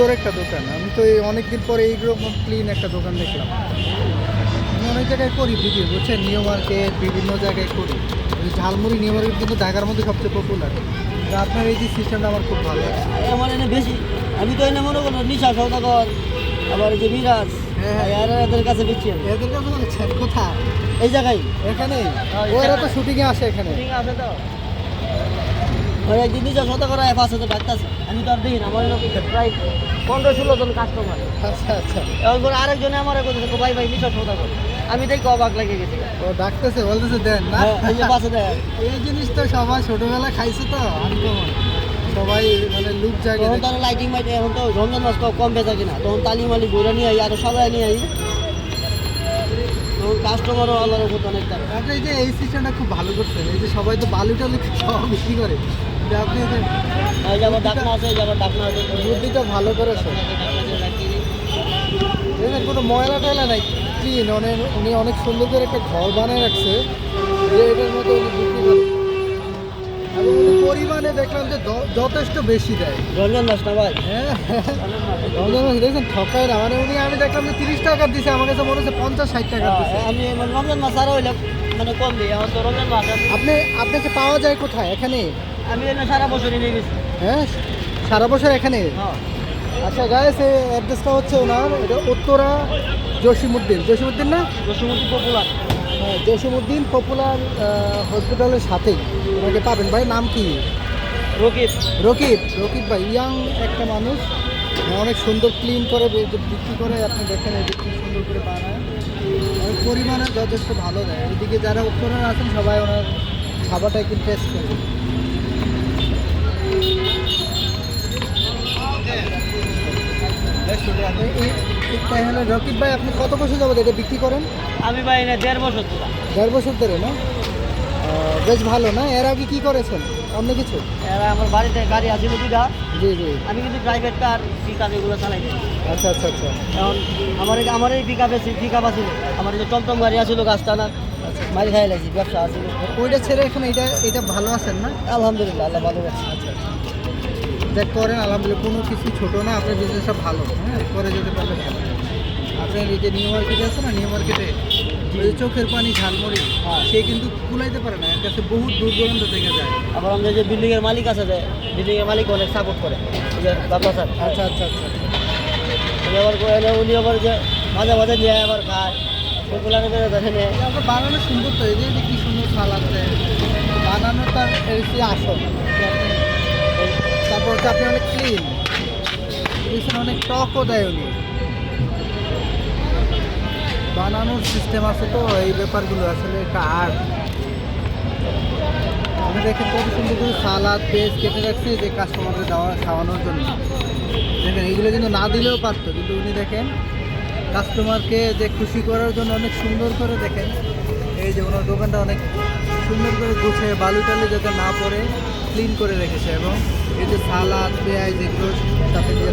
সুন্দর একটা দোকান। আমি তো এই অনেকদিন পরে এইরকম ক্লিন একটা দোকান দেখলাম। আমি অনেক জায়গায় করি ভিডিও বুঝছেন? নিউ মার্কেট বিভিন্ন জায়গায় করি। এই ঝালমুড়ি নিউ মার্কেট কিন্তু ঢাকার মধ্যে সবচেয়ে পপুলার তো আপনার এই যে সিস্টেমটা আমার খুব ভালো লাগে। আমার এনে বেশি। আমি তো এনে মনে করো নিশা সৌদাগর আবার এই যে মিরাজ হ্যাঁ, হ্যাঁ। এদের কাছে বেশি। এদের কাছে বলেছেন কোথায়? এই জায়গায়? এখানে? ওরা তো। শুটিংয়ে আসে এখানে। আছে তো? ওই একদিন নিশা সৌদাগর আয় পাঁচ হাজার ডাক্তার আমি তো আর দেখি না আমার প্রায় পনেরো ষোলো জন কাস্টমার আচ্ছা আচ্ছা। এখন করে আরেকজনে আমার ভাই ভাই সৌদাগর আমি দেখি অবাক লাগে গেছি। ও ডাকতেছে বলতেছে দেন না। হ্যাঁ, এই যে জিনিস তো সবাই ছোটবেলা খাইছে তো আনকমন সবাই মানে লুক জাগে তখন তারা লাইটিং মাইটিং এখন তো রমজান মাস কম বেচা কিনা। তখন তালি মালি ঘুরে নিয়ে আই আরও সবাই নিয়ে আই। তখন কাস্টমারও আল্লাহর উপর অনেক তার আপনি এই যে এই সিস্টেমটা খুব ভালো করছেন এই যে সবাই তো বালু টালু সব বিক্রি করে। এই যে এই ডাকনা আছে এই যে আবার ডাকনা আছে। বুদ্ধিটা ভালো করেছেন দেখেন কোনো ময়লা টয়লা নাই। ক্লিন অনেক উনি অনেক সুন্দর করে একটা ঘর বানিয়ে রাখছে যে এটার মতো উনি বিক্রি করে। এবং উনি পরিমাণে দেখলাম যে যথেষ্ট বেশি দেয়। রমজান মাস না ভাই? হ্যাঁ রমজান মাসে দেখছেন ঠকায় না। মানে উনি আমি দেখলাম যে তিরিশ টাকা দিছে আমার কাছে মনে হচ্ছে পঞ্চাশ ষাট টাকা দিছে। আমি মানে রমজান মাস আরও মানে কম দিই এখন তো রমজান মাস আপনি আপনাকে পাওয়া যায় কোথায়? এখানে? আমি সারা নিয়ে গেছি। হ্যাঁ সারা বছর এখানে? হ্যাঁ। আচ্ছা গায়ে সে অ্যাড্রেসটা হচ্ছে ওনার এটা উত্তরা জসিমুদ্দিন জসিমুদ্দিন না? দশমতি পপুলার। হ্যাঁ জসিমুদ্দিন পপুলার হসপিটালের সাথেই। ওনাকে পাবেন। ভাই নাম কি? রকিব। রকিব। রকিব ভাই ইয়াং একটা মানুষ। অনেক সুন্দর ক্লিন করে বিক্রি করে আপনি দেখেন যে সুন্দর করে বানায়। অনেক পরিমাণে যথেষ্ট ভালো দেয়। এদিকে যারা উত্তরের আছেন সবাই ওনার খাবারটা একটু টেস্ট করবে হলো রকিব ভাই আপনি কত বছর যাবত এটা বিক্রি করেন? আমি ভাই এনে দেড় বছর দেড় বছর ধরে না? বেশ ভালো না? এর আগে কি করেছেন? অন্য কিছু? এরা আমার বাড়িতে গাড়ি আছে দুটা জি জি। আমি কিন্তু প্রাইভেট কার পিক আপ এগুলো চালাই আচ্ছা আচ্ছা আচ্ছা। এখন আমার আমার এই পিক আপে পিক আপ আছিল আমার যে টমটম গাড়ি আছিল গাছ টানার মারি খাই লাগছি ব্যবসা আছিল ওইটা ছেড়ে এখন এটা এটা ভালো আছেন না? আলহামদুলিল্লাহ আল্লাহ ভালো রাখছে দেখ করেন আলহামদুলিল্লাহ কোনো কিছু ছোট না আপনার বিজনেসটা ভালো। হ্যাঁ করে যেতে পারলে ভালো। আপনার এই যে নিউ মার্কেটে আছে না নিউ মার্কেটে ওই চোখের পানি ঝালমুড়ি হ্যাঁ। সে কিন্তু কুলাইতে পারে না এর কাছে বহু দূর দূরান্ত থেকে যায়। আবার আমাদের যে বিল্ডিং এর মালিক আছে যে বিল্ডিং এর মালিক অনেক সাপোর্ট করে বাবা স্যার। আচ্ছা আচ্ছা আচ্ছা উনি আবার উনি আবার যে মাঝে মাঝে নিয়ে আবার খায়। বেড়ে দেখে নিয়ে আপনার বানানো সুন্দর তো এই যে কি সুন্দর সালাদ দেয় বানানো তার যে আসল তারপর হচ্ছে আপনি অনেক ক্লিন অনেক টকও দেয় উনি। বানানোর সিস্টেম আছে তো, এই ব্যাপারগুলো আসলে একটা আর্ট আমি দেখেন কত সুন্দর করে সালাদ পেস্ট কেটে রাখছে যে কাস্টমারকে দেওয়া, খাওয়ানোর জন্য। দেখেন, এইগুলো কিন্তু না দিলেও পারতো, কিন্তু উনি দেখেন কাস্টমারকে যে খুশি করার জন্য অনেক সুন্দর করে দেখেন, এই যে ওনার দোকানটা অনেক সুন্দর করে গুছিয়ে বালু টালু যাতে না পড়ে ক্লিন করে রেখেছে এবং এই যে সালাদ পেঁয়াজ, এগুলো সাথে দিয়ে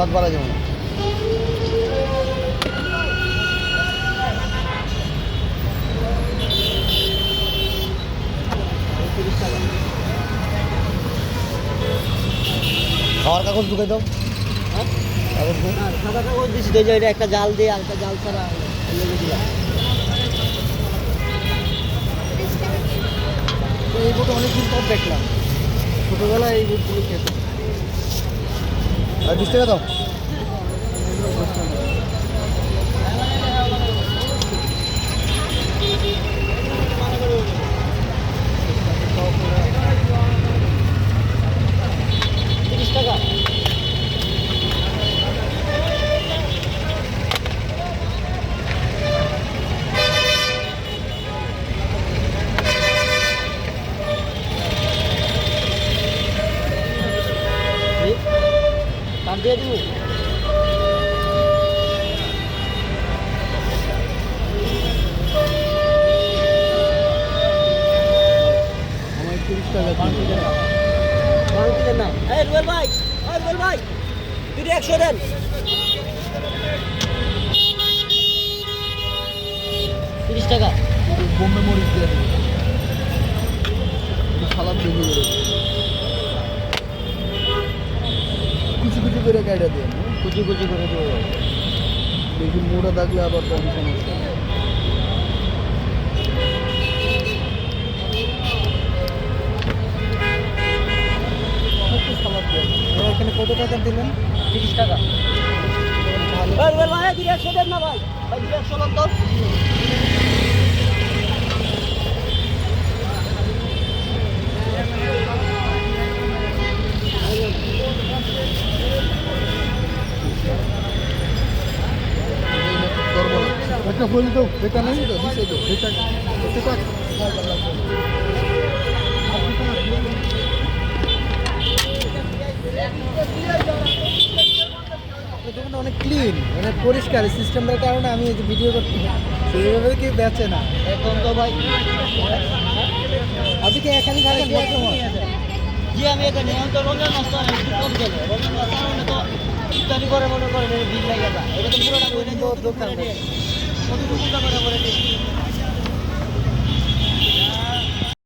ভাত বাড়া যেমন খাওয়ার কাগজ ঢুকে দাও। হ্যাঁ? হ্যাঁ, সাদা একটা জাল দিয়ে একটা জাল ছাড়া ইয়ে এই বোট অনেকদিন পর দেখলাম। ছোটোবেলায় এই বোটগুলো খেতে। বিশ টাকা দাও। দেন তিরিশ টাকা। বোম্বে মরিচ দিয়ে সালাদ কুচি কুচি করে কাটা কুচি কুচি করে দেবো। বেশি মোটা থাকলে আবার কম সমস্যা। এখানে কত টাকা দিলেন? তিরিশ টাকা। এই রুবেল ভাই তুই একশো দেন না, ভাই। ভাই তুই একশো দেন তো। একটা ফুল তো বেটা নেই তো, দিছে তো বেটা বেটা দোকানটা অনেক ক্লিন মানে পরিষ্কার সিস্টেমের কারণে আমি এই যে ভিডিও করতে সেইভাবে কি বেঁচে না। এখন তো ভাই আপনি কি এখানে থাকেন বর্তমান জি আমি এটা তো নষ্ট একটু কম তো করে মনে করেন বিল লাগে এটা তো পুরোটা করে দোকান কতটুকু করে করে